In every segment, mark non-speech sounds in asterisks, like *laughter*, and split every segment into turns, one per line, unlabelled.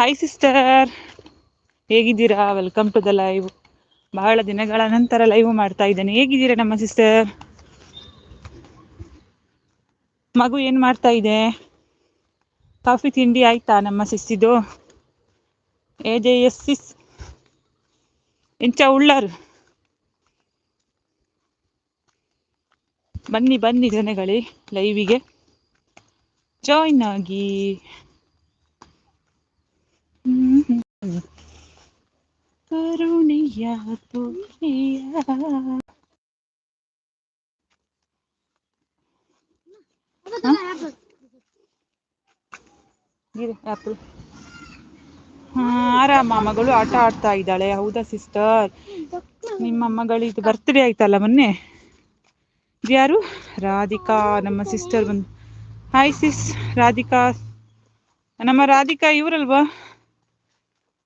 Hi sister ಹೇಗಿದ್ದೀರಾ? Welcome to the live ಬಹಳ ದಿನಗಳ ನಂತರ ಲೈವ್ ಮಾಡ್ತಾ ಇದ್ದೇನೆ. ಹೇಗಿದ್ದೀರಾ ನಮ್ಮ ಸಿಸ್ಟರ್ ಮಗು ಏನು ಮಾಡ್ತಾ ಇದೆ? ಕಾಫಿ ತಿಂಡಿ ಆಯ್ತಾ ನಮ್ಮ ಸಿಸ್ಸಿದು ಎ ಜೆ, ಎಸ್ ಸಿಸ್ ಇಂಚ ಉಳ್ಳರು. ಬನ್ನಿ ಬನ್ನಿ ಜನಗಳೇ ಲೈವಿಗೆ ಜಾಯ್ನ್ ಆಗಿ. ಕರುಣೆಯ ಗಿರಿ ಆಪಲ್ ಆರಾಮ, ಮಗಳು ಆಟ ಆಡ್ತಾ ಇದ್ದಾಳೆ. ಹೌದಾ ಸಿಸ್ಟರ್ ನಿಮ್ಮ ಮಗಳಿದು ಬರ್ತ್ಡೇ ಆಯ್ತಲ್ಲ ಮೊನ್ನೆ? ಯಾರು? ರಾಧಿಕಾ, ನಮ್ಮ ಸಿಸ್ಟರ್ ಬಂದು. Hi sis Radhika. ನಮ್ಮ ರಾಧಿಕಾ ಇವರಲ್ವಾ?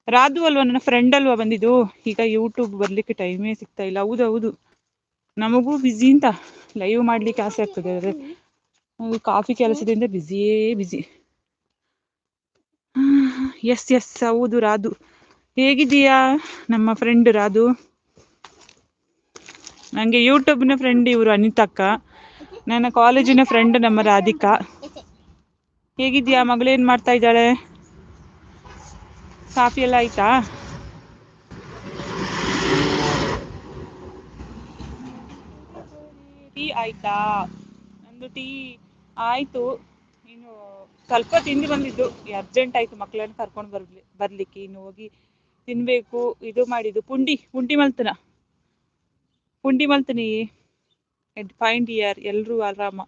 ರಾಧು ಅಲ್ವಾ, ನನ್ನ ಫ್ರೆಂಡ್ ಅಲ್ವಾ ಬಂದಿದ್ದು? ಈಗ ಯೂಟ್ಯೂಬ್ ಬರ್ಲಿಕ್ಕೆ ಟೈಮೇ ಸಿಗ್ತಾ ಇಲ್ಲ. ಹೌದು ಹೌದು. ನಮಗೂ ಬ್ಯುಸಿ ಅಂತ. ಲೈವ್ ಮಾಡ್ಲಿಕ್ಕೆ ಆಸೆ ಆಗ್ತದೆ, ಅದೇ. ಕಾಫಿ ಕೆಲಸದಿಂದ ಬ್ಯುಸಿಯೇ ಬ್ಯುಸಿ ಎಸ್ ಎಸ್ ಹೌದು, ರಾಧು. ಹೇಗಿದೀಯಾ ನಮ್ಮ ಫ್ರೆಂಡ್ ರಾಧು. ನನಗೆ ಯೂಟ್ಯೂಬ್ನ ಫ್ರೆಂಡ್ ಇವರು ಅನಿತಕ್ಕ. ನನ್ನ ಕಾಲೇಜಿನ ಫ್ರೆಂಡ್ ನಮ್ಮ ರಾಧಿಕಾ. ಹೇಗಿದ್ದೀಯಾ? ಮಗಳೇನು ಮಾಡ್ತಾ ಇದ್ದಾಳೆ? ಕಾಫಿ ಎಲ್ಲ ಆಯ್ತಾ ಟೀ ಆಯ್ತಾ? ನಂದು ಟೀ ಆಯ್ತು. ಇನ್ನು ಸ್ವಲ್ಪ ತಿಂದು ಬಂದಿದ್ದು. ಅರ್ಜೆಂಟ್ ಆಯ್ತು. ಮಕ್ಕಳನ್ನ ಕರ್ಕೊಂಡು ಬರ್ಲಿ, ಬರ್ಲಿಕ್ಕೆ. ಇನ್ನು ಹೋಗಿ ತಿನ್ಬೇಕು. ಇದು ಮಾಡಿದ್ದು ಪುಂಡಿ ಪುಂಡಿ ಮಲ್ತನ. ಪುಂಡಿ ಮಲ್ತನಿ ಫೈಂಡ್ ಇಯರ್ ಎಲ್ಲರೂ ಆರಾಮ.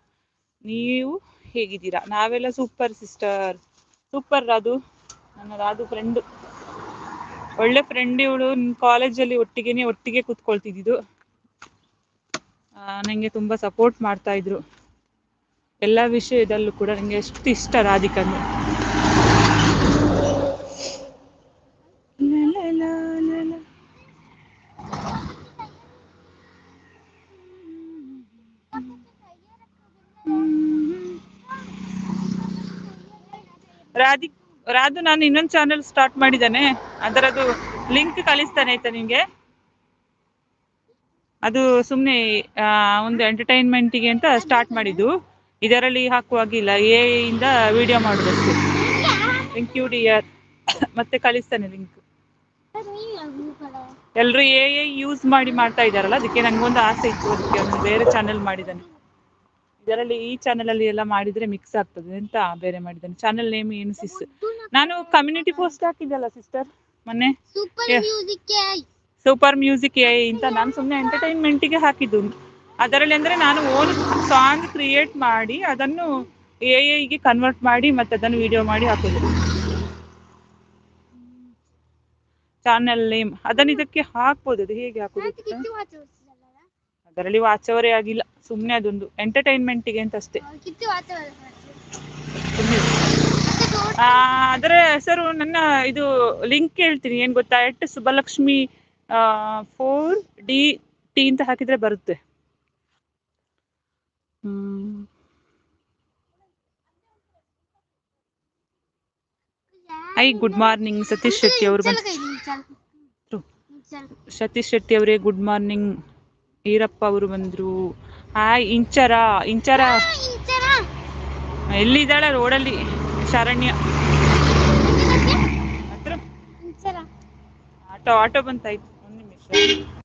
ನೀವು ಹೇಗಿದ್ದೀರಾ? ನಾವೆಲ್ಲ ಸೂಪರ್ ಸಿಸ್ಟರ್ ಸೂಪರ್ ರಾದು ನನ್ನ ರಾಧು ಫ್ರೆಂಡು ಒಳ್ಳೆ ಫ್ರೆಂಡ್ ಇವಳು. ಕಾಲೇಜಲ್ಲಿ ಒಟ್ಟಿಗೆನೆ ಒಟ್ಟಿಗೆ ಕೂತ್ಕೊಳ್ತಿದ್ದು ನಂಗೆ ತುಂಬಾ ಸಪೋರ್ಟ್ ಮಾಡ್ತಾ ಇದ್ರು. ಎಲ್ಲ ವಿಷಯದಲ್ಲೂ ಕೂಡ ನಂಗೆ ಎಷ್ಟು ಇಷ್ಟ ರಾಧಿಕಾ ರಾಧಿ ರಾಧು, ನಾನು ಇನ್ನೊಂದು ಚಾನೆಲ್ ಸ್ಟಾರ್ಟ್ ಮಾಡಿದ್ದೇನೆ. ಅದರದು ಲಿಂಕ್ ಕಳಿಸ್ತಾನೆ ಆಯ್ತಾ ನಿಮಗೆ ಅದು ಸುಮ್ಮನೆ ಒಂದು ಎಂಟರ್ಟೈನ್ಮೆಂಟಿಗೆ ಅಂತ ಸ್ಟಾರ್ಟ್ ಮಾಡಿದ್ದು. ಇದರಲ್ಲಿ ಹಾಕುವಾಗಿಲ್ಲ ಎ ಇಂದ ವಿಡಿಯೋ ಮಾಡೋದಷ್ಟೇ. ಥ್ಯಾಂಕ್ ಯು ಡಿಯರ್ ಮತ್ತೆ ಕಳಿಸ್ತಾನೆ ಲಿಂಕ್ ಎಲ್ಲರೂ ಎ ಯೂಸ್ ಮಾಡಿ ಮಾಡ್ತಾ ಇದ್ದಾರಲ್ಲ, ಅದಕ್ಕೆ ನಂಗೊಂದು ಆಸೆ ಇತ್ತು, ಅದಕ್ಕೆ ಬೇರೆ ಚಾನೆಲ್ ಮಾಡಿದ್ದಾನೆ. ಇದರಲ್ಲಿ ಈ ಚಾನೆಲ್ ಅಲ್ಲಿ ಎಲ್ಲ ಮಾಡಿದ್ರೆ ಮಿಕ್ಸ್ ಆಗ್ತದೆ ಅಂತ ಬೇರೆ ಮಾಡಿದ್ದಾನೆ. ಚಾನೆಲ್ ನೇಮ್ ಏನು ಸಿಸ್ ನಾನು ಕಮ್ಯುನಿಟಿ ಪೋಸ್ಟ್ ಹಾಕಿದ್ದಲ್ಲ ಸಿಸ್ಟರ್ ಮೊನ್ನೆ.
ಸೂಪರ್. ಮ್ಯೂಸಿಕ್
ಎ ಅಂತ ನಾನು ಸುಮ್ಮನೆ ಎಂಟರ್ಟೈನ್ಮೆಂಟಿಗೆ ಹಾಕಿದ್ದು. ಅದರಲ್ಲಿ ಅಂದರೆ ನಾನು ಓನ್ ಸಾಂಗ್ ಕ್ರಿಯೇಟ್ ಮಾಡಿ ಅದನ್ನು ಎ ಐಗೆ ಕನ್ವರ್ಟ್ ಮಾಡಿ ಮತ್ತೆ ಅದನ್ನು ವಿಡಿಯೋ ಮಾಡಿ ಹಾಕೋದು. ಚಾನೆಲ್ ನೇಮ್ ಅದನ್ನು ಇದಕ್ಕೆ ಹಾಕ್ಬೋದು. ಅದು ಹೇಗೆ ಹಾಕೋದು ಅದರಲ್ಲಿ ವಾಚವರೇ ಆಗಿಲ್ಲ. ಸುಮ್ಮನೆ ಅದೊಂದು ಎಂಟರ್ಟೈನ್ಮೆಂಟಿಗೆ ಅಂತ ಅಷ್ಟೇ. ಸುಮ್ಮನೆ ಅದರ ಹೆಸರು ನನ್ನ ಇದು ಲಿಂಕ್ ಹೇಳ್ತೀನಿ ಏನು ಗೊತ್ತಾ? At Subbalakshmi four D T ಅಂತ ಹಾಕಿದ್ರೆ ಬರುತ್ತೆ. ಹ್ಮ್. I good morning Satish Shetty ಅವರು ಬಂದ್ರು ಸತೀಶ್ ಶೆಟ್ಟಿ ಅವರೇ ಗುಡ್ ಮಾರ್ನಿಂಗ್ ಈರಪ್ಪ ಅವರು ಬಂದ್ರು. ಹಾಯ್ ಇಂಚರ. ಇಂಚರ. ಎಲ್ಲಿದ್ದಾಳೆ ರೋಡಲ್ಲಿ? ಶರಣ್ಯ. ಆಟೋ ಬಂತಾಯ್ತು. ಒಂದು ನಿಮಿಷ.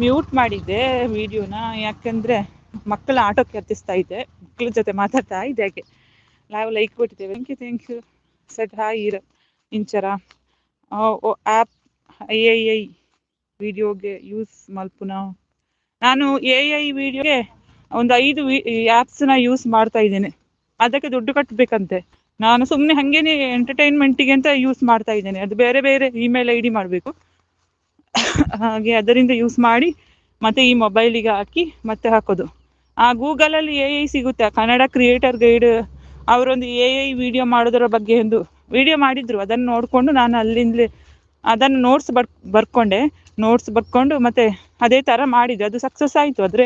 ಮ್ಯೂಟ್ ಮಾಡಿದ್ದೆ ವಿಡಿಯೋನ, ಯಾಕಂದ್ರೆ ಮಕ್ಕಳ ಆಟೋ ಕೆತ್ತಿಸ್ತಾ ಇದ್ದೆ, ಮಕ್ಕಳ ಜೊತೆ ಮಾತಾಡ್ತಾ ಇದ್ದೆ ಹಾಗೆ. ಲೈವ್ ಲೈಕ್ ಕೊಟ್ಟಿದ್ದೇವೆ. ಥ್ಯಾಂಕ್ ಯು ಥ್ಯಾಂಕ್ ಯು ಸೆಟ್ ಹಾಯ್ ಇರ ಇಂಚರ. ಆ್ಯಪ್ ಐ ಐ ವಿಡಿಯೋಗೆ ಯೂಸ್ ಮಲ್ಪುನ ನಾನು ಎ ಐ ವಿಡಿಯೋಗೆ ಒಂದು ಐದು ಆ್ಯಪ್ಸ್ನ ಯೂಸ್ ಮಾಡ್ತಾ ಇದ್ದೇನೆ. ಅದಕ್ಕೆ ದುಡ್ಡು ಕಟ್ಟಬೇಕಂತೆ ನಾನು ಸುಮ್ಮನೆ ಹಾಗೇನೆ ಎಂಟರ್ಟೈನ್ಮೆಂಟಿಗೆ ಅಂತ ಯೂಸ್ ಮಾಡ್ತಾ ಇದ್ದೇನೆ. ಅದು ಬೇರೆ ಬೇರೆ ಇಮೇಲ್ ಐ ಡಿ ಮಾಡಬೇಕು. ಹಾಗೆ ಅದರಿಂದ ಯೂಸ್ ಮಾಡಿ ಮತ್ತೆ ಈ ಮೊಬೈಲಿಗೆ ಹಾಕಿ ಮತ್ತೆ ಹಾಕೋದು. ಆ ಗೂಗಲಲ್ಲಿ ಎ ಐ ಸಿಗುತ್ತೆ. ಕನ್ನಡ ಕ್ರಿಯೇಟರ್ ಗೈಡ್ ಅವರೊಂದು ಎ ಐ ವಿಡಿಯೋ ಮಾಡೋದರ ಬಗ್ಗೆ ಒಂದು ವಿಡಿಯೋ ಮಾಡಿದ್ರು. ಅದನ್ನು ನೋಡಿಕೊಂಡು ನಾನು ಅಲ್ಲಿಂದಲೇ ಅದನ್ನು ನೋಟ್ಸ್ ಬರ್, ಬರ್ಕೊಂಡೆ. ನೋಟ್ಸ್ ಬರ್ಕೊಂಡು ಮತ್ತೆ ಅದೇ ಥರ ಮಾಡಿದ್ದೆ ಅದು ಸಕ್ಸಸ್ ಆಯಿತು. ಆದರೆ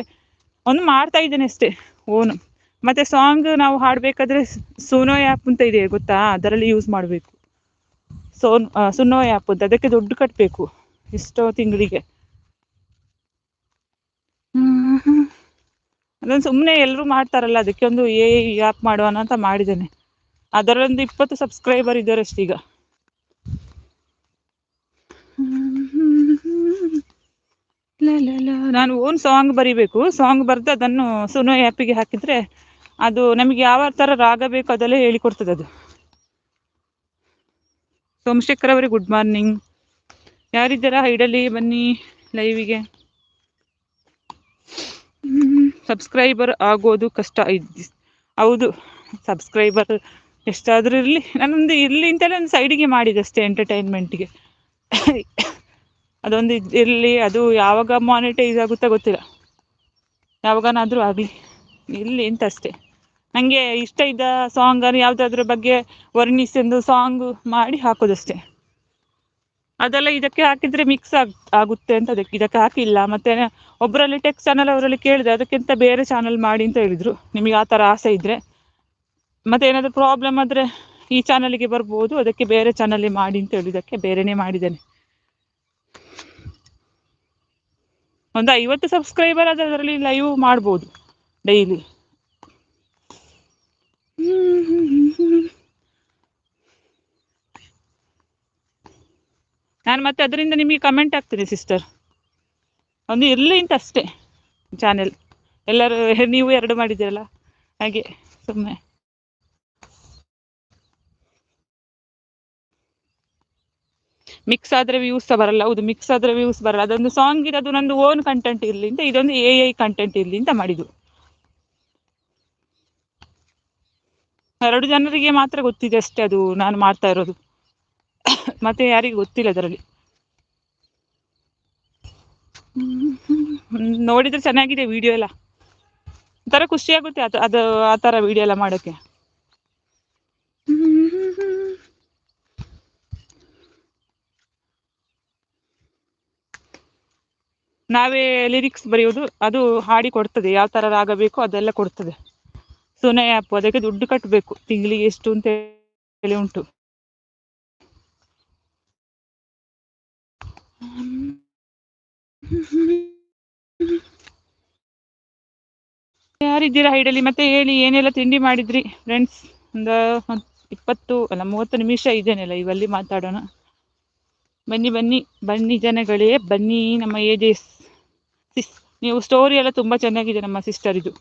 ಒಂದು ಮಾಡ್ತಾ ಇದ್ದೇನೆ ಅಷ್ಟೇ ಓನು ಮತ್ತೆ ಸಾಂಗ್ ನಾವು ಹಾಡಬೇಕಾದ್ರೆ ಸುನೋ ಆ್ಯಪ್ ಅಂತ ಇದೆ ಗೊತ್ತಾ? ಅದರಲ್ಲಿ ಯೂಸ್ ಮಾಡಬೇಕು. ಸೋನ್ ಸುನೋ ಆ್ಯಪ್ ಅದಕ್ಕೆ ದುಡ್ಡು ಕಟ್ಟಬೇಕು ಎಷ್ಟೋ ತಿಂಗಳಿಗೆ. ಅದನ್ನು ಸುಮ್ಮನೆ ಎಲ್ಲರೂ ಮಾಡ್ತಾರಲ್ಲ ಅದಕ್ಕೆ ಒಂದು ಎ ಆ್ಯಪ್ ಮಾಡೋಣ ಅಂತ ಮಾಡಿದ್ದೇನೆ. ಅದರಲ್ಲೊಂದು ಇಪ್ಪತ್ತು ಸಬ್ಸ್ಕ್ರೈಬರ್ ಇದ್ದಾರೆ ಅಷ್ಟೀಗ ನಾನು ಓನ್ ಸಾಂಗ್ ಬರಿಬೇಕು. ಸಾಂಗ್ ಬರೆದು ಅದನ್ನು ಸುನೋ ಆ್ಯಪಿಗೆ ಹಾಕಿದರೆ ಅದು ನಮಗೆ ಯಾವ ಥರ ರಾಗ ಬೇಕು ಅದೆಲ್ಲ ಹೇಳಿಕೊಡ್ತದೆ ಅದು. ಸೋಮಶೇಖರ್ ಅವರಿಗೆ ಗುಡ್ ಮಾರ್ನಿಂಗ್ ಯಾರಿದ್ದೀರಾ? ಹೈಡಲ್ಲಿ ಬನ್ನಿ ಲೈವಿಗೆ ಸಬ್ಸ್ಕ್ರೈಬರ್ ಆಗೋದು ಕಷ್ಟ ಹೌದು ಸಬ್ಸ್ಕ್ರೈಬರ್ ಎಷ್ಟಾದರೂ ಇರಲಿ. ನಾನೊಂದು ಇರಲಿ ಅಂತಲೇ ಒಂದು ಸೈಡಿಗೆ ಮಾಡಿದೆ ಅಷ್ಟೇ ಎಂಟರ್ಟೈನ್ಮೆಂಟ್ಗೆ ಅದೊಂದು ಇರಲಿ, ಅದು ಯಾವಾಗ ಮಾನಿಟೈಸ್ ಆಗುತ್ತಾ ಗೊತ್ತಿಲ್ಲ. ಯಾವಾಗನಾದರೂ ಆಗಲಿ. ಇರಲಿ ಅಂತ ಅಷ್ಟೇ ನನಗೆ ಇಷ್ಟ ಇದ್ದ ಸಾಂಗನ್ನು ಯಾವುದಾದ್ರ ಬಗ್ಗೆ ವರ್ಣಿಸೊಂದು ಸಾಂಗ್ ಮಾಡಿ ಹಾಕೋದಷ್ಟೇ. ಅದೆಲ್ಲ ಇದಕ್ಕೆ ಹಾಕಿದ್ರೆ ಮಿಕ್ಸ್ ಆಗ್, ಆಗುತ್ತೆ ಅಂತ ಅದಕ್ಕೆ ಇದಕ್ಕೆ ಹಾಕಿಲ್ಲ. ಮತ್ತೆ ಒಬ್ಬರಲ್ಲಿ ಟೆಕ್ ಚಾನಲ್ ಅವರಲ್ಲಿ ಕೇಳಿದೆ, ಅದಕ್ಕಿಂತ ಬೇರೆ ಚಾನಲ್ ಮಾಡಿ ಅಂತ ಹೇಳಿದರು. ನಿಮಗೆ ಆ ಥರ ಆಸೆ ಇದ್ದರೆ ಮತ್ತೆ ಏನಾದರೂ ಪ್ರಾಬ್ಲಮ್ ಆದರೆ ಈ ಚಾನಲಿಗೆ ಬರ್ಬೋದು, ಅದಕ್ಕೆ ಬೇರೆ ಚಾನಲ್ಲಿ ಮಾಡಿ ಅಂತ ಹೇಳಿದಕ್ಕೆ ಬೇರೆನೇ ಮಾಡಿದ್ದೇನೆ. ಒಂದು ಐವತ್ತು ಸಬ್ಸ್ಕ್ರೈಬರ್ ಆದರೆ ಅದರಲ್ಲಿ ಲೈವ್ ಮಾಡ್ಬೋದು ಡೈಲಿ ನಾನು ಮತ್ತೆ ಅದರಿಂದ ನಿಮಗೆ ಕಮೆಂಟ್ ಆಗ್ತದೆ ಸಿಸ್ಟರ್ ಒಂದು ಇರಲಿ ಅಂತ ಅಷ್ಟೇ ಚಾನೆಲ್ ಎಲ್ಲರೂ ನೀವು ಎರಡು ಮಾಡಿದ್ದೀರಲ್ಲ? ಹಾಗೆ ಸುಮ್ಮನೆ ಮಿಕ್ಸ್ ಆದರೆ ವ್ಯೂಸ್ ಬರಲ್ಲ, ಹೌದು ಮಿಕ್ಸ್ ಆದರೆ ವ್ಯೂಸ್ ಬರಲ್ಲ. ಅದೊಂದು ಸಾಂಗ್ ಅದು ನಂದು ಓನ್ ಕಂಟೆಂಟ್ ಇರಲಿ ಅಂತ, ಇದೊಂದು ಎ ಐ ಕಂಟೆಂಟ್ ಇರಲಿ ಅಂತ ಮಾಡಿದ್ದು. ಎರಡು ಜನರಿಗೆ ಮಾತ್ರ ಗೊತ್ತಿದೆ ಅಷ್ಟೇ ಅದು ನಾನು ಮಾಡ್ತಾ ಇರೋದು. *coughs* ಮತ್ತೆ ಯಾರಿಗೂ ಗೊತ್ತಿಲ್ಲ ಅದರಲ್ಲಿ. ನೋಡಿದ್ರೆ ಚೆನ್ನಾಗಿದೆ ವಿಡಿಯೋ ಎಲ್ಲ. ಒಂಥರ ಖುಷಿ ಆಗುತ್ತೆ ಅದು ಅದು ಆ ಥರ ವಿಡಿಯೋ ಎಲ್ಲ ಮಾಡೋಕ್ಕೆ. ನಾವೇ ಲಿರಿಕ್ಸ್ ಬರೆಯೋದು, ಅದು ಹಾಡಿ ಕೊಡ್ತದೆ. ಯಾವ ಥರ ರಾಗ ಬೇಕೋ ಅದೆಲ್ಲ ಕೊಡ್ತದೆ. ಸುನೆ ಆ್ಯಪ್ ಅದಕ್ಕೆ ದುಡ್ಡು ಕಟ್ಟಬೇಕು ತಿಂಗಳಿಗೆ ಎಷ್ಟು ಅಂತ ಹೇಳಿ ಉಂಟು. ಯಾರಿದ್ದೀರಾ ಹೈಡಲ್ಲಿ? ಮತ್ತೆ ಹೇಳಿ, ಏನೆಲ್ಲ ತಿಂಡಿ ಮಾಡಿದ್ರಿ ಫ್ರೆಂಡ್ಸ್ ಒಂದು ಇಪ್ಪತ್ತು, ಅಲ್ಲ ಮೂವತ್ತು ನಿಮಿಷ ಇದೇನೆಲ್ಲ, ಇವಲ್ಲಿ ಮಾತಾಡೋಣ. ಬನ್ನಿ ಬನ್ನಿ ಬನ್ನಿ ಜನಗಳೇ, ಬನ್ನಿ ನಮ್ಮ ಏಜೆಸ್ ಸಿಸ್ ನೀವು ಸ್ಟೋರಿ ಎಲ್ಲ ತುಂಬ ಚೆನ್ನಾಗಿದೆ ನಮ್ಮ ಸಿಸ್ಟರ್ ಇದು.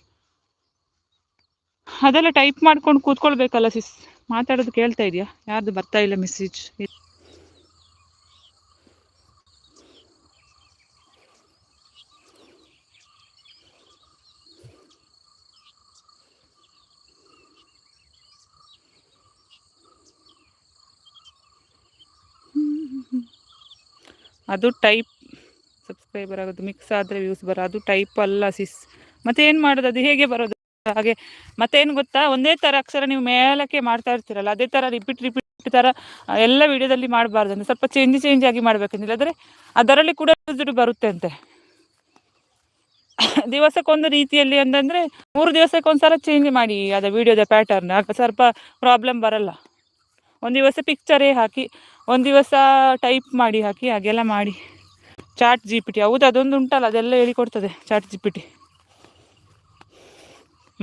ಅದೆಲ್ಲ ಟೈಪ್ ಮಾಡ್ಕೊಂಡು ಕೂತ್ಕೊಳ್ಬೇಕಲ್ಲ ಸಿಸ್ ಮಾತಾಡೋದು ಕೇಳ್ತಾ ಇದೆಯಾ ಯಾರ್ದು ಬರ್ತಾ ಇಲ್ಲ ಮೆಸೇಜ್ ಅದು ಟೈಪ್ ಸಬ್ಸ್ಕ್ರೈಬರ್ ಆಗೋದು, ಮಿಕ್ಸ್ ಆದರೆ ವ್ಯೂಸ್ ಬರೋ, ಅದು ಟೈಪ್ ಅಲ್ಲ ಸಿಸ್ ಮತ್ತೆ ಏನು ಮಾಡೋದು, ಅದು ಹೇಗೆ ಬರೋದು? ಹಾಗೆ ಮತ್ತೇನು ಗೊತ್ತಾ? ಒಂದೇ ಥರ ಅಕ್ಷರ ನೀವು ಮೇಲಕ್ಕೆ ಮಾಡ್ತಾ ಇರ್ತೀರಲ್ಲ, ಅದೇ ಥರ ರಿಪೀಟ್ ರಿಪೀಟ್ ಥರ ಎಲ್ಲ ವಿಡಿಯೋದಲ್ಲಿ ಮಾಡಬಾರ್ದು ಅಂದರೆ ಸ್ವಲ್ಪ ಚೇಂಜ್ ಚೇಂಜ್ ಆಗಿ ಮಾಡಬೇಕಂದ್ರೆ ಆದರೆ ಅದರಲ್ಲಿ ಕೂಡ ದುಡ್ಡು ಬರುತ್ತೆ ಅಂತೆ ದಿವಸಕ್ಕೊಂದು ರೀತಿಯಲ್ಲಿ ಅಂತಂದರೆ ಮೂರು ದಿವಸಕ್ಕೊಂದ್ಸಲ ಚೇಂಜ್ ಮಾಡಿ ಅದು ವಿಡಿಯೋದ ಪ್ಯಾಟರ್ನ್ ಸ್ವಲ್ಪ ಪ್ರಾಬ್ಲಮ್ ಬರಲ್ಲ. ಒಂದು ದಿವಸ ಪಿಕ್ಚರೇ ಹಾಕಿ ಒಂದು ದಿವಸ ಟೈಪ್ ಮಾಡಿ ಹಾಕಿ, ಹಾಗೆಲ್ಲ ಮಾಡಿ. ಚಾಟ್ ಜಿ ಪಿ ಟಿ ಹೌದು, ಅದೊಂದು ಉಂಟಲ್ಲ, ಅದೆಲ್ಲ ಹೇಳಿಕೊಡ್ತದೆ ಚಾಟ್ ಜಿ ಪಿ ಟಿ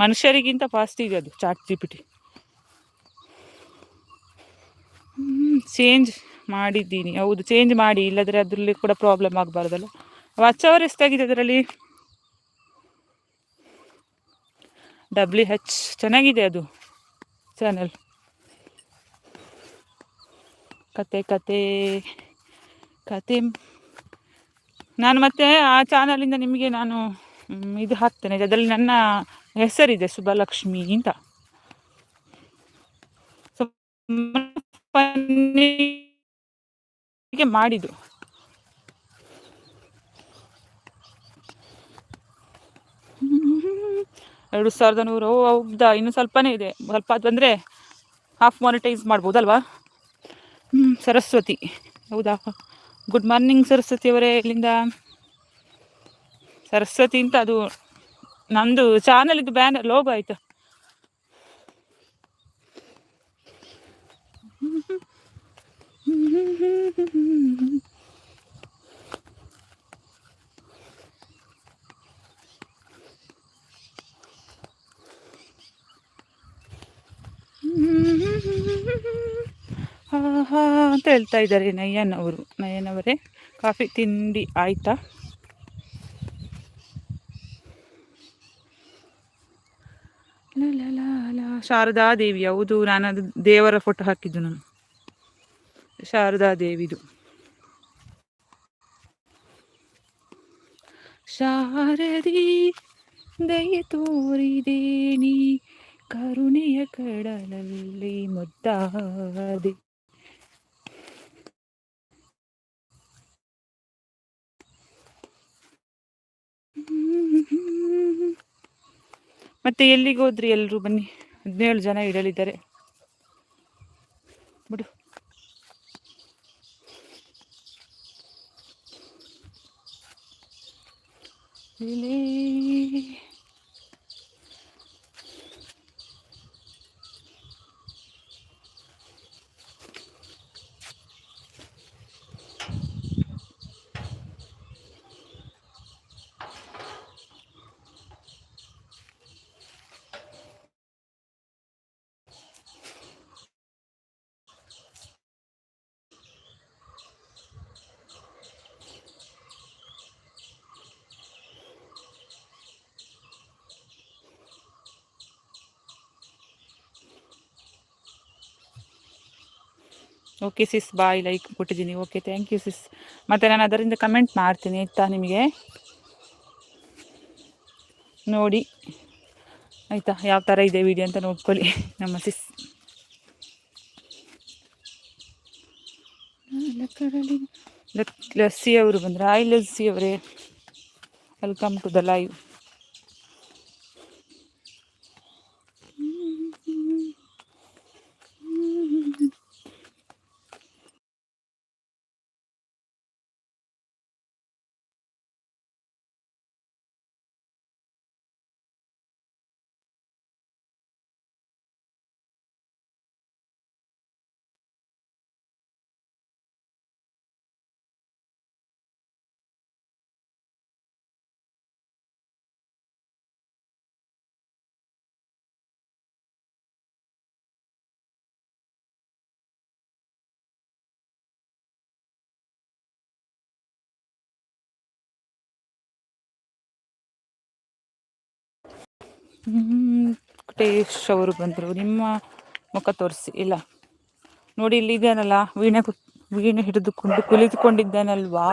ಮನುಷ್ಯರಿಗಿಂತ ಫಾಸ್ಟ್ ಈಗ ಅದು chat G P T change ಮಾಡಿದ್ದೀನಿ, ಹೌದು ಚೇಂಜ್ ಮಾಡಿ, ಇಲ್ಲದ್ರೆ ಅದರಲ್ಲಿ ಕೂಡ ಪ್ರಾಬ್ಲಮ್ ಆಗಬಾರ್ದಲ್ಲ. ವಾಚ್ ಅವರ್ ಎಷ್ಟಾಗಿದೆ ಅದರಲ್ಲಿ? ಡಬ್ಲ್ಯೂ ಹೆಚ್ ಚೆನ್ನಾಗಿದೆ ಅದು ಚಾನಲ್ ಕತೆ ಕತೆ ಕತೆ. ನಾನು ಮತ್ತೆ ಆ ಚಾನಲಿಂದ ನಿಮಗೆ ನಾನು ಇದು ಹಾಕ್ತೇನೆ. ಅದರಲ್ಲಿ ನನ್ನ ಹೆಸರಿದೆ, ಸುಬಲಕ್ಷ್ಮಿ ಅಂತ. ಮಾಡಿದ್ದು. ಎರಡು ಸಾವಿರದ ನೂರು ಹೌದಾ? ಇನ್ನು ಸ್ವಲ್ಪನೇ ಇದೆ. ಸ್ವಲ್ಪ ಅದು ಬಂದರೆ ಹಾಫ್ ಮಾನಿಟೈಸ್ ಮಾಡ್ಬೋದಲ್ವಾ? ಸರಸ್ವತಿ. ಹೌದಾ? ಗುಡ್ ಮಾರ್ನಿಂಗ್ ಸರಸ್ವತಿ ಅವರೇ, ಇಲ್ಲಿಂದ ಸರಸ್ವತಿ ಅಂತ ಅದು ನಂದು ಚಾನಲ್ ಇದು ಬ್ಯಾನರ್ ಲೋಗೋ ಆಯ್ತು. *laughs* ಅಂತ ಹೇಳ್ತಾ ಇದ್ದಾರೆ ನಯ್ಯನವರು ನಯ್ಯನವರೇ ನಯನ್ ಅವರೇ ಕಾಫಿ ತಿಂಡಿ ಆಯ್ತಾ. ಶಾರದಾ ದೇವಿ, ಹೌದು, ನಾನು ಅದು ದೇವರ ಫೋಟೋ ಹಾಕಿದ್ದು ನಾನು. ಶಾರದಾ ದೇವಿದು. ಶಾರದಿ, ದಯ ತೋರಿದೇನಿ ಕರುಣೆಯ ಕಡಲಲ್ಲಿ ಮುದ್ದಾದೆ. ಮತ್ತೆ ಎಲ್ಲಿಗೋದ್ರಿ ಎಲ್ಲರೂ ಬನ್ನಿ ಹದಿನೇಳು ಜನ ಇಡಲಿದ್ದಾರೆ ಬಿಡು ಇಲೇ. ಓಕೆ ಸಿಸ್ ಬಾಯ್ ಲೈಕ್ ಕೊಟ್ಟಿದ್ದೀನಿ. ಓಕೆ ಥ್ಯಾಂಕ್ ಯು ಸಿಸ್ ಮತ್ತು ನಾನು ಅದರಿಂದ ಕಮೆಂಟ್ ಮಾಡ್ತೀನಿ, ಆಯಿತಾ ನಿಮಗೆ? ನೋಡಿ. ಆಯಿತಾ? ಯಾವ ಥರ ಇದೆ ವಿಡಿಯೋ ಅಂತ ನೋಡ್ಕೊಳ್ಳಿ. ನಮ್ಮ ಸಿಸ್ ಲಸ್ಸಿ ಅವರು ಬಂದರೆ? ಆಯ್ ಲಸ್ಸಿ ಅವರೇ. Welcome to the live Venkatesh ಅವರು ಬಂದರು. ನಿಮ್ಮ ಮುಖ ತೋರಿಸಿ. ಇಲ್ಲ. ನೋಡಿ, ಇಲ್ಲಿ ಇದೇನಲ್ಲ ವೀಣೆ ವೀಣೆ ಹಿಡಿದುಕೊಂಡು ಕುಳಿತುಕೊಂಡಿದ್ದಾನಲ್ವಾ?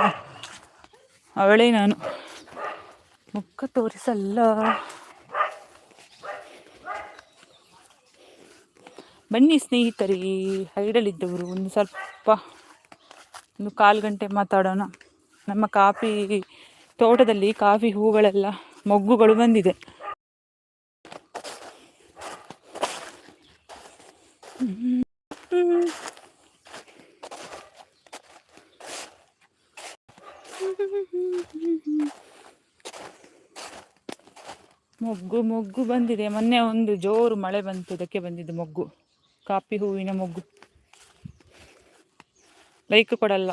ಅವಳೇ ನಾನು. ಮುಖ ತೋರಿಸಲ್ಲ. ಬನ್ನಿ ಸ್ನೇಹಿತರಿ. ಹೈಡಲಿದ್ದವರು ಒಂದು ಸ್ವಲ್ಪ, ಒಂದು ಕಾಲು ಗಂಟೆ ಮಾತಾಡೋಣ. ನಮ್ಮ ಕಾಫಿ ತೋಟದಲ್ಲಿ ಕಾಫಿ ಹೂಗಳೆಲ್ಲ, ಮೊಗ್ಗುಗಳು ಬಂದಿದೆ. *laughs* ಮೊಗ್ಗು ಮೊಗ್ಗು ಬಂದಿದೆ. ಮೊನ್ನೆ ಒಂದು ಜೋರು ಮಳೆ ಬಂತು. ಅದಕ್ಕೆ ಬಂದಿದ್ದು ಮೊಗ್ಗು. ಕಾಪಿ ಹೂವಿನ ಮೊಗ್ಗು. ಲೈಕ್ ಕೊಡಲ್ಲ.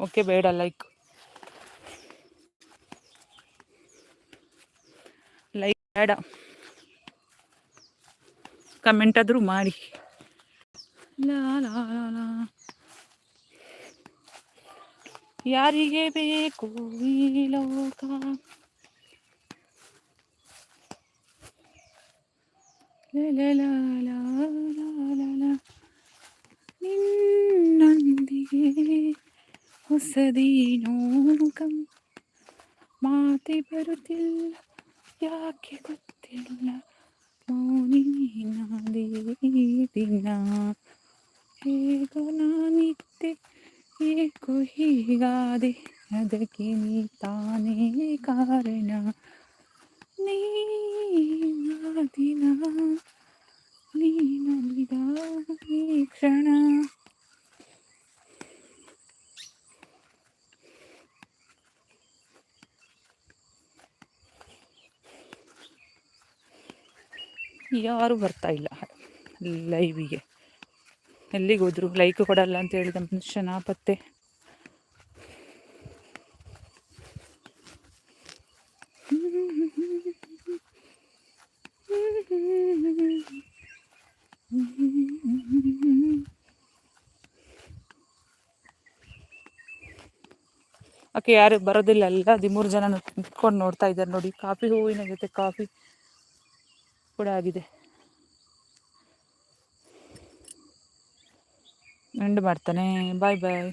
ಓಕೆ, ಬೇಡ ಲೈಕ್. ಲೈಕ್ ಬೇಡ. ಕಮೆಂಟ್ ಆದರೂ ಮಾಡಿ. ಯಾರಿಗೆ ಬೇಕು ಈ ಲೋಕ ಲಲಲಾಲಾಲಾಲಾಲ. ನಿನ್ನೊಂದಿಗೆ ಹೊಸದೇನೋ ಗಂ ಮಾತೆ ಬರುತ್ತಿಲ್ಲ ಯಾಕೆ ಗೊತ್ತಿಲ್ಲ ಮೌನಿ ನಾದೇ ದಿನ ಹೇಗೋ ನಾನಿದ್ದೆ ಏಕೋ ಹೀಗಾದೆ ಅದಕ್ಕೆ ನೀ ತಾನೇ ಕಾರಣ ನೀ ದಿನ ನೀ ನಲಿದ ಈ ಕ್ಷಣ ಯಾರು ಬರ್ತಾ ಇಲ್ಲ ಲೈವಿಗೆ ಎಲ್ಲಿಗೆ ಹೋದ್ರು? ಲೈಕ್ ಕೊಡಲ್ಲ ಅಂತ ಹೇಳಿದ ಮನುಷ್ಯನ ಪತ್ತೆ. ಓಕೆ ಯಾರು ಬರೋದಿಲ್ಲ, ಎಲ್ಲ ಹದಿಮೂರು ಜನ ನಿಂತ್ಕೊಂಡು ನೋಡ್ತಾ ಇದ್ದಾರೆ ನೋಡಿ. ಕಾಫಿ ಹೂವಿನ ಜೊತೆ ಕಾಫಿ ಕೂಡ ಆಗಿದೆ. ಎಂಡ್ ಮಾಡ್ತಾನೆ ಬಾಯ್ ಬಾಯ್